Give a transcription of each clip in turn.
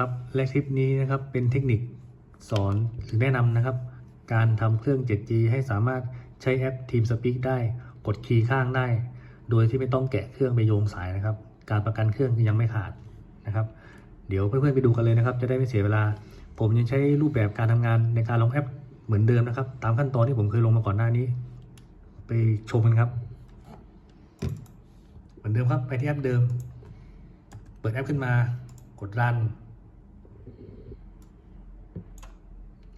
ครับและคลิปนี้นะครับเป็นเทคนิคสอนหรือแนะนำนะครับ การทำเครื่อง 7G ให้สามารถใช้แอป TeamSpeak ได้กดคีย์ข้างได้ โดยที่ไม่ต้องแกะเครื่องไปโยงสายนะครับ การประกันเครื่องยังไม่ขาดนะครับ เดี๋ยวเพื่อนๆไปดูกันเลยนะครับ จะได้ไม่เสียเวลา ผมยังใช้รูปแบบการทำงานในการลงแอปเหมือนเดิมนะครับ ตามขั้นตอนที่ผมเคยลงมาก่อนหน้านี้ ไปชมกันครับ เหมือนเดิมครับไปที่แอปเดิม เปิดแอปขึ้นมากดรัน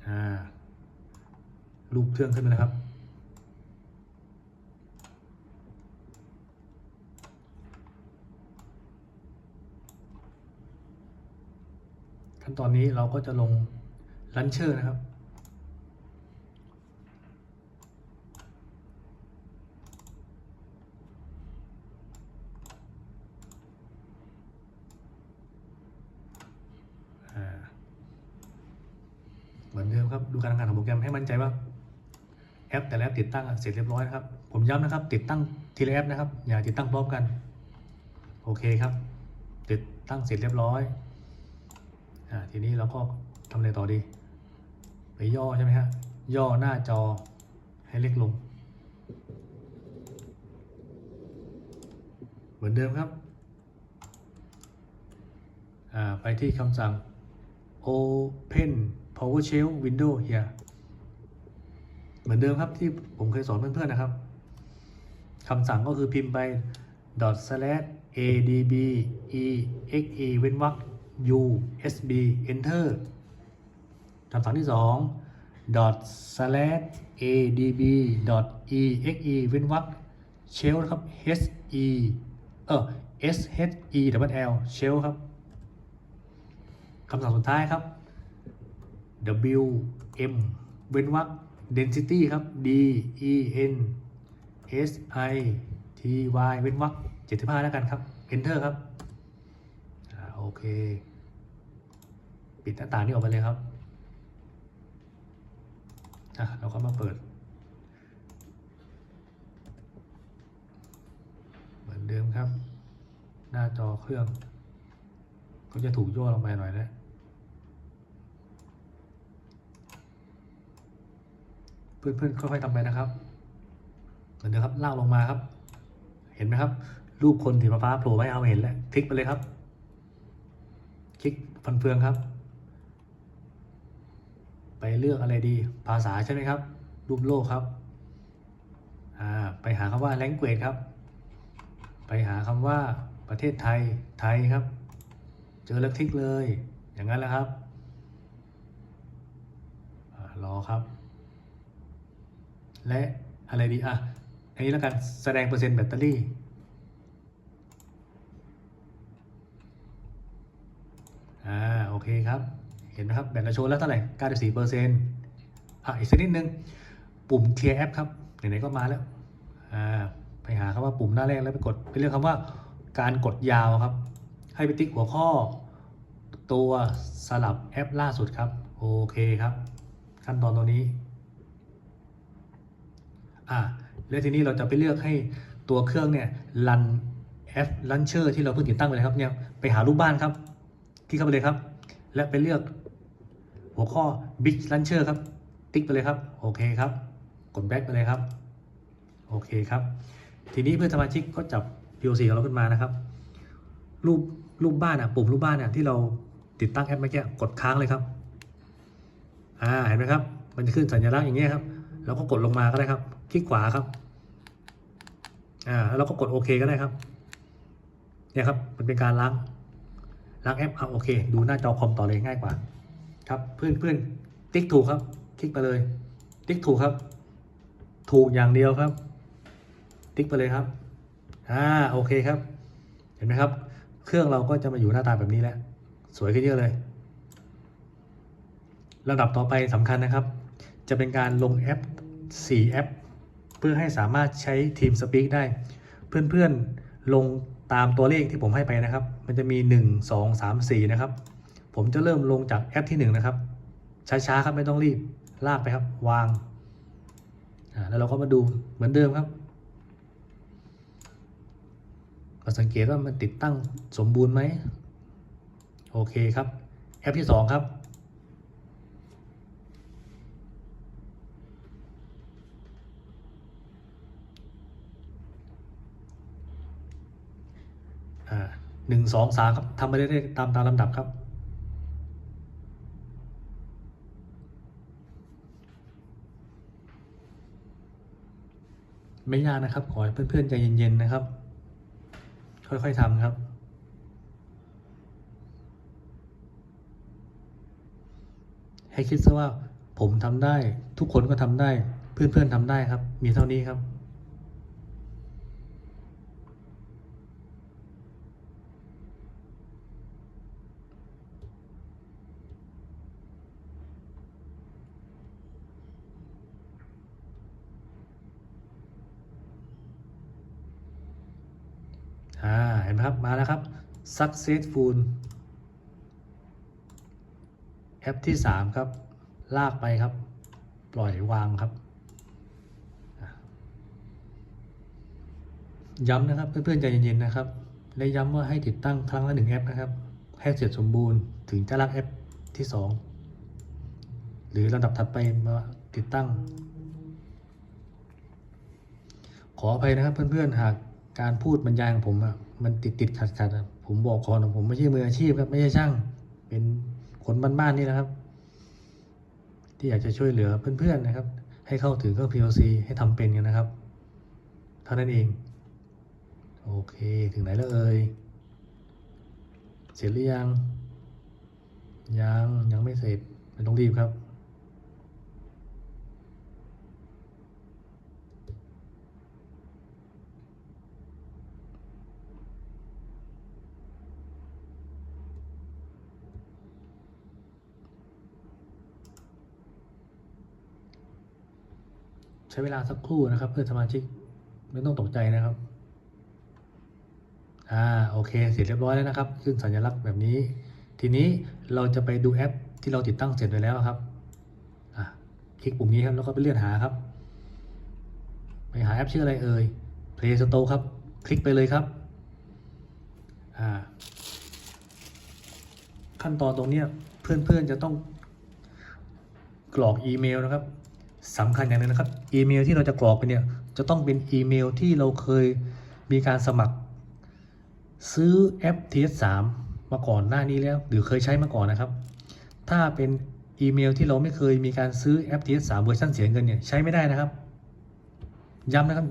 อ่า รูปเครื่องขึ้นมานะครับ ขั้นตอนนี้เราก็จะลงลันเชอร์นะครับเหมือนเดิมครับ ดูการทำงานของโปรแกรมให้มั่นใจว่า แอปแต่ละแอปติดตั้งเสร็จเรียบร้อยนะครับ ผมย้ำนะครับ ติดตั้งทีละแอปนะครับ อย่าติดตั้งพร้อมกัน โอเคครับ ติดตั้งเสร็จเรียบร้อยอ่าทีนี้เราก็ทำอะไรต่อดี ไปย่อใช่ไหมฮะย่อหน้าจอให้เล็กลง เหมือนเดิมครับอ่าไปที่คำสั่ง Open PowerShell Window here มือนเดิมครับที่ผมเคยสอนเพื่อนๆนะครับคำสั่งก็คือพิมพ์ไป dot slash adb exe เว้นวรรค usb enter คำสั่งที่ 2 dot slash adb dot exe เว้นวรรค shell ครับ h e เออ s h e double l shell ครับคำสั่งสุดท้ายครับ w m เว้นวรรค density ครับ d e n s i t y เว้นวรรค75 แล้วกันครับ enter ครับอโอเค ปิดหน้าต่างนี้ออกไปเลยครับเราก็มาเปิด เหมือนเดิมครับ หน้าจอเครื่อง ก็จะถูกย่อลงไปหน่อยนะ เพื่อนๆค่อยๆทำไปนะครับเหมือนเดิมครับลากลงมาครับ เห็นไหมครับ รูปคนถือฟ้าโผล่ไว้เอาเห็นแล้วคลิกไปเลยครับ คลิกฟันเฟืองครับ ไปเลือกอะไรดี ภาษาใช่ไหมครับ รูปโลกครับอ่าไปหาคำว่า language ครับ ไปหาคำว่าประเทศไทยไทยครับ เจอแล้วคลิกเลย อย่างนั้นแหละครับอารอครับ และอะไรดีอะ อันนี้แล้วกันแสดงเปอร์เซ็นต์แบตเตอรี่ อ่า โอเคครับ เห็นไหมครับ แบตเราโชว์แล้วเท่าไหร่94เปอร์เซ็นต์อะ อีกสักนิดนึง ปุ่ม clear app ครับ ไหนๆก็มาแล้ว อ่า ไปหาคำว่าปุ่มหน้าแรกแล้วไปกด ไปเลือกคำว่าการกดยาวครับ ให้ไปติ๊กหัวข้อ ตัวสลับแอปล่าสุดครับ โอเคครับ ขั้นตอนตรงนี้ อ่าแล้วทีนี้เราจะไปเลือกให้ตัวเครื่องเนี่ยรันแอปลันเชอร์ที่เราเพิ่งติดตั้งไปเลยครับเนี่ยไปหารูปบ้านครับคลิกเข้าไปเลยครับ และไปเลือกหัวข้อ Big Launcher ครับ ติ๊กไปเลยครับ โอเคครับ กด back ไปเลยครับ โอเคครับ ทีนี้เพื่อนสมาชิกก็จับ POC ของเราขึ้นมานะครับ รูปรูปบ้านอะปุ่มรูปบ้านเนี่ยที่เราติดตั้งแอปเมื่อกี้กดค้างเลยครับ อ่าเห็นไหมครับ มันจะขึ้นสัญลักษณ์อย่างเงี้ยครับ เราก็กดลงมาก็ได้ครับ คลิกขวาครับ อ่าแล้วเราก็กดโอเคก็ได้ครับ เนี่ยครับ มันเป็นการล้างล้างแอปเอาโอเค ดูหน้าจอคอมต่อเลยง่ายกว่า ครับเพื่อนเพื่อนติ๊กถูกครับ คลิกไปเลย ติ๊กถูกครับ ถูกอย่างเดียวครับ ติ๊กไปเลยครับ อ่าโอเคครับ เห็นไหมครับ เครื่องเราก็จะมาอยู่หน้าตาแบบนี้แล้ว สวยขึ้นเยอะเลยลำดับต่อไปสำคัญนะครับ จะเป็นการลงแอป 4 แอป เพื่อให้สามารถใช้ Team Speak ได้ เพื่อนๆลงตามตัวเลขที่ผมให้ไปนะครับ มันจะมี 1 2 3 4 นะครับ ผมจะเริ่มลงจากแอปที่ 1 นะครับ ช้าๆครับไม่ต้องรีบ ลากไปครับ วาง แล้วเราก็มาดูเหมือนเดิมครับก็สังเกตว่ามันติดตั้งสมบูรณ์ไหม โอเคครับ แอปที่สองครับ อ่า หนึ่งสองสามครับทำไปเรื่อยๆตามตามลำดับครับไม่ยากนะครับ ขอให้เพื่อนๆใจเย็นๆนะครับ ค่อยๆทำครับ ให้คิดซะว่าผมทำได้ ทุกคนก็ทำได้ เพื่อนๆทำได้ครับ มีเท่านี้ครับ อ่าเห็นไหมครับ มาแล้วครับ successful แอปที่ 3 ครับ ลากไปครับ ปล่อยวางครับ ย้ำนะครับ เพื่อนๆใจเย็นๆนะครับ และย้ำว่าให้ติดตั้งครั้งละหนึ่งแอปนะครับ ให้เสร็จสมบูรณ์ถึงจะลากแอปที่ 2 หรือลำดับถัดไปมาติดตั้ง ขออภัยนะครับเพื่อนๆหาก การพูดบรรยายของผมอะมันติดติดขัดขัดผมบอกก่อนผมไม่ใช่มืออาชีพครับ ไม่ใช่ช่าง เป็นคนบ้านๆนี่นะครับ ที่อยากจะช่วยเหลือเพื่อนๆนะครับ ให้เข้าถึงเครื่อง PLC ให้ทำเป็นกันนะครับเท่านั้นเอง โอเค ถึงไหนแล้วเอ่ยเสร็จหรือยัง ยัง ยังไม่เสร็จไม่ต้องรีบครับ ใช้เวลาสักครู่นะครับ เพื่อนสมาชิกไม่ต้องตกใจนะครับ อ่าโอเค เสร็จเรียบร้อยแล้วนะครับ ขึ้นสัญลักษณ์แบบนี้ ทีนี้เราจะไปดูแอปที่เราติดตั้งเสร็จไปแล้วครับอะคลิกปุ่มนี้ครับแล้วก็ไปเลื่อนหาครับ ไปหาแอปชื่ออะไรเอ่ย Play Store ครับ คลิกไปเลยครับอ่าขั้นตอนตรงนี้เพื่อนๆจะต้องกรอกอีเมลนะครับ สำคัญอย่างหนึงนะครับ อีเมลที่เราจะกรอกไปเนี่ยจะต้องเป็นอีเมลที่เราเคยมีการสมัคร ซื้อแอป TS3 มาก่อนหน้านี้แล้ว หรือเคยใช้มาก่อนนะครับ ถ้าเป็นอีเมลที่เราไม่เคยมีการซื้อแอป TS3 เวอร์ชันเสียเงินเนี่ยใช้ไม่ได้นะครับ ย้ำนะครับ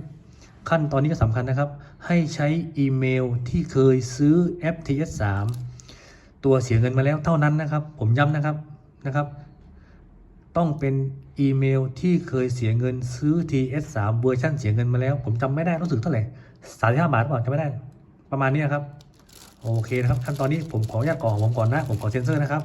ขั้นตอนนี้ก็สำคัญนะครับ ให้ใช้อีเมลที่เคยซื้อแอป TS3 ตัวเสียเงินมาแล้วเท่านั้นนะครับ ผมย้ำนะครับนะครับ ต้องเป็น อีเมลที่เคยเสียเงินซื้อ TS3 เวอร์ชันเสียเงินมาแล้ว ผมจำไม่ได้รู้สึกเท่าไหร่สามสิบห้าบาทหรือเปล่าจำไม่ได้ ประมาณนี้ครับ โอเคนะครับขั้นตอนนี้ผมขออนุญาตก่อกของผมก่อนนะ ผมขอเซ็นเซอร์นะครับ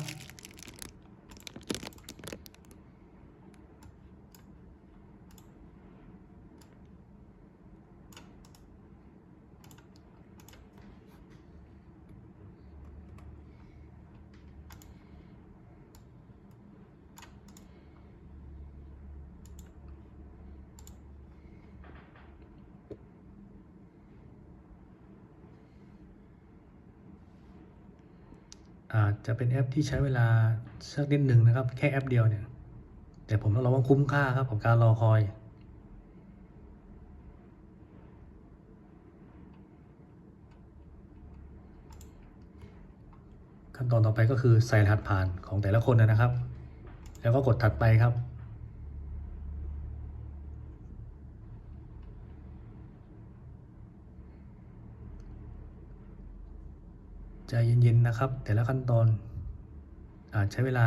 อาจจะเป็นแอปที่ใช้เวลาสักนิดหนึ่งนะครับ แค่แอปเดียวเนี่ย แต่ผมต้องรองว่าคุ้มค่าครับกับการรอคอยขั้นตอนต่อไปก็คือใส่รหัสผ่านของแต่ละคนนะครับ แล้วก็กดถัดไปครับ ใจเย็นๆนะครับ แต่ละขั้นตอนอาจใช้เวลา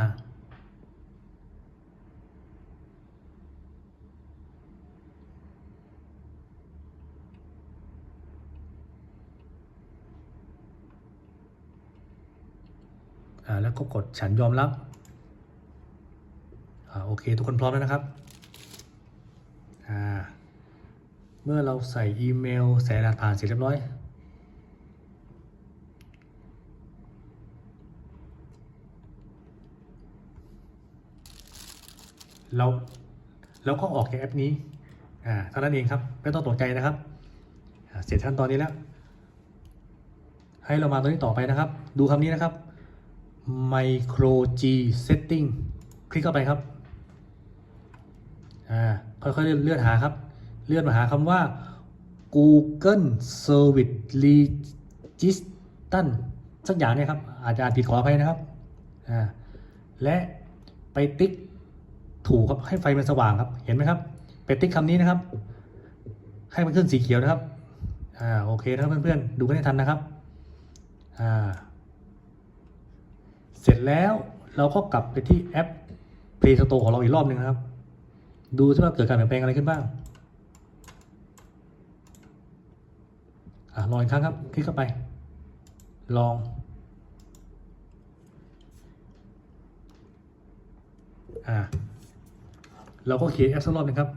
แล้วก็กดฉันยอมรับอโอเค ทุกคนพร้อมแล้วนะครับ เมื่อเราใส่อีเมลใส่รหัสผ่านเสร็จเรียบร้อย เราเราก็ออกจากแอปนี้อ่าเท่านั้นเองครับ ไม่ต้องตกใจนะครับ เสร็จขั้นตอนนี้แล้ว ให้เรามาตรงนี้ต่อไปนะครับ ดูคำนี้นะครับ micro G setting คลิกเข้าไปครับอ่าค่อยๆเลื่อนเลื่อนหาครับ เลื่อนมาหาคำว่า Google Service Registration สักอย่างเนี่ยครับ อาจจะอ่านผิดขออภัยนะครับอ่าและไปติ๊ก ถูกครับให้ไฟมันสว่างครับ เห็นไหมครับไปติ๊กคำนี้นะครับ ให้มันขึ้นสีเขียวนะครับอ่าโอเคนะครับเพื่อนๆดูกันให้ทันนะครับอ่าเสร็จแล้วเราก็กลับไปที่แอป Play Store ของเราอีกรอบหนึ่งนะครับ ดูซิว่าเกิดการเปลี่ยนแปลงอะไรขึ้นบ้างอะลองอีกครั้งครับ คลิกเข้าไป ลองอ่า เราก็เขียนแอปสักรอบหนึงครับ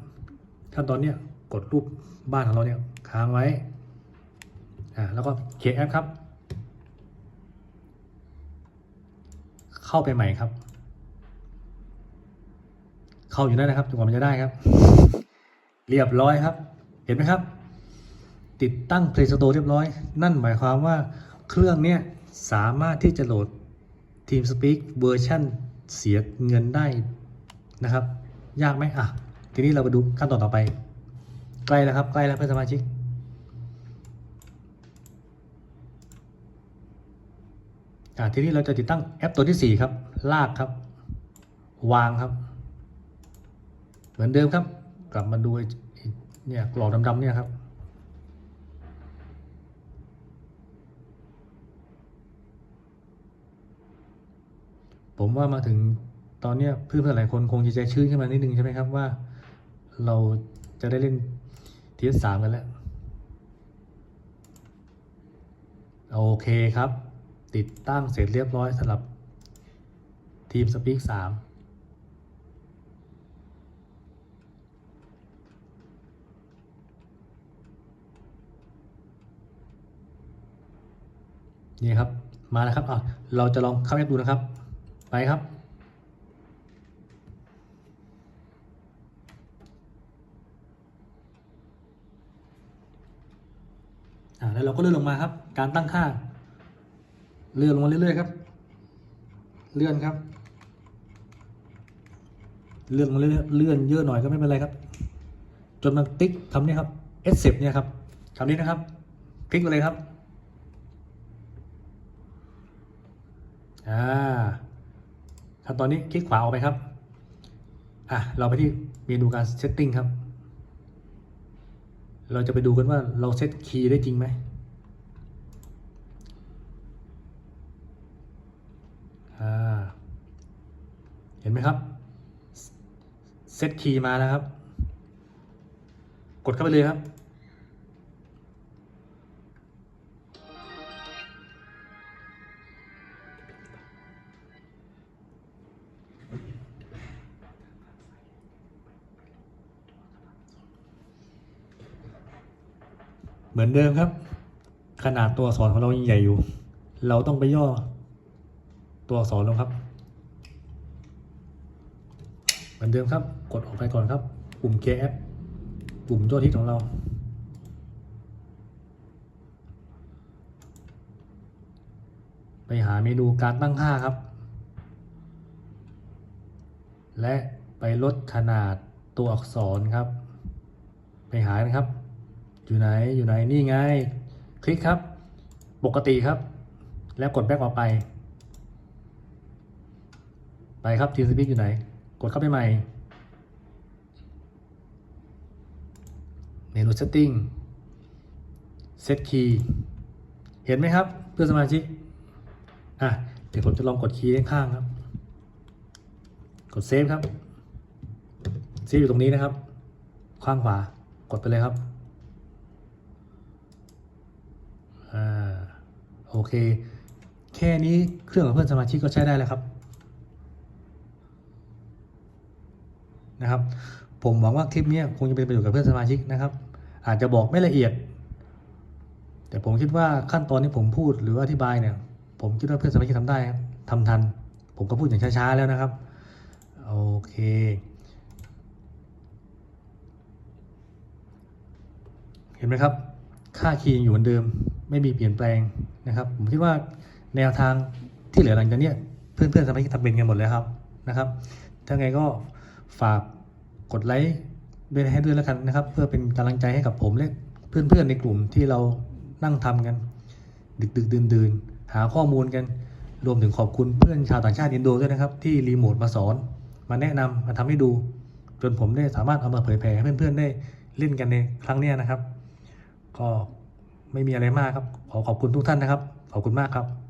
ขั้นตอนเนี้ยกดรูปบ้านของเราเนี่ยค้างไว้อ่าแล้วก็เขียนแอปครับ เข้าไปใหม่ครับ เข้าอยู่นั่นนะครับจนกว่ามันจะได้ครับ เรียบร้อยครับ เห็นไหมครับ ติดตั้ง Play Store เรียบร้อย นั่นหมายความว่าเครื่องเนี้ยสามารถที่จะโหลด TeamSpeak เวอร์ชันเสียเงินได้นะครับ ยากไหมอะ ทีนี้เราไปดูขั้นตอนต่อไป ใกล้แล้วครับ ใกล้แล้วเพื่อนสมาชิก อ่าทีนี้เราจะติดตั้งแอปตัวที่ 4 ครับ ลากครับ วางครับ เหมือนเดิมครับ กลับมาดูเนี่ยกรอกดำๆเนี่ยครับผมว่ามาถึง ตอนเนี้ยเพื่อนๆหลายคนคงจะใจชื้นขึ้นมานิดนึงใช่ไหมครับว่า เราจะได้เล่นทีสามกันแล้ว โอเคครับ ติดตั้งเสร็จเรียบร้อยสำหรับทีมสปีกสามนี่ครับ มาแล้วครับอะเราจะลองเข้าแอปดูนะครับ ไปครับ อ่าแล้วเรา ก็เลื่อนลงมาครับ การตั้งค่า เลื่อนลงมาเรื่อยๆครับ เลื่อนครับ เลื่อนมาเรื่อยๆเลื่อนเยอะหน่อยก็ไม่เป็นไรครับ จนมันติ๊กคำนี้ครับ S10 เนี่ยครับคำนี้นะครับ คลิกไปเลยครับอ่าขั้นตอนนี้คลิกขวาออกไปครับ อะ เราไปที่เมนูการเซตติ้งครับ เราจะไปดูกันว่าเราเซตคีย์ได้จริงไหม อ่า เห็นไหมครับ เซตคีย์มาแล้วครับ กดเข้าไปเลยครับ เหมือนเดิมครับ ขนาดตัวสอักษรของเรายังใหญ่อยู่ เราต้องไปย่อ ตัวอักษรลงครับ เหมือนเดิมครับ กดออกไปก่อนครับ ปุ่ม KF ปุ่มยอดฮิตของเรา ไปหาเมนูการตั้งค่าครับ และไปลดขนาดตัวอักษรครับ ไปหานะครับ อยู่ไหนอยู่ไหนนี่ไง คลิกครับ ปกติครับ แล้วกดแบ็กออกไป ไปครับทีมสปีกอยู่ไหน กดเข้าไปใหม่ เมนู setting set key เห็นไหมครับ เพื่อนสมาชิก อะ เดี๋ยวผมจะลองกดคีย์ด้านข้างครับ กดเซฟครับเซฟอยู่ตรงนี้นะครับ ข้างขวา กดไปเลยครับ อ่า โอเค แค่นี้เครื่องของเพื่อนสมาชิกก็ใช้ได้แล้วครับ นะครับ ผมหวังว่าคลิปนี้คงจะเป็นประโยชน์กับเพื่อนสมาชิกนะครับ อาจจะบอกไม่ละเอียด แต่ผมคิดว่าขั้นตอนที่ผมพูดหรืออธิบายเนี่ย ผมคิดว่าเพื่อนสมาชิกทำได้ครับทำทัน ผมก็พูดอย่างช้าๆแล้วนะครับ โอเคเห็นไหมครับ ค่าคีย์ยังอยู่เหมือนเดิม ไม่มีเปลี่ยนแปลงนะครับ ผมคิดว่าแนวทางที่เหลือหลังจากนี้ยพื่อนๆสมาชิกทำเป็นกันหมดเลยครับนะครับ ถ้าไงก็ ฝากกดไลค์ด้วยให้ด้วยแล้วกันนะครับ เพื่อเป็นกำลังใจให้กับผมและเพื่อนๆในกลุ่มที่เรานั่งทำกัน ดึกดึกดื่นๆ หาข้อมูลกัน รวมถึงขอบคุณเพื่อนชาวต่างชาติอินโดด้วยนะครับ ที่รีโมทมาสอน มาแนะนำมาทำให้ดู จนผมได้สามารถเอามาเผยแผ่ให้เพื่อนๆได้เล่นกันในครั้งนี้นะครับ ก็ไม่มีอะไรมากครับ ขอขอบคุณทุกท่านนะครับ ขอบคุณมากครับ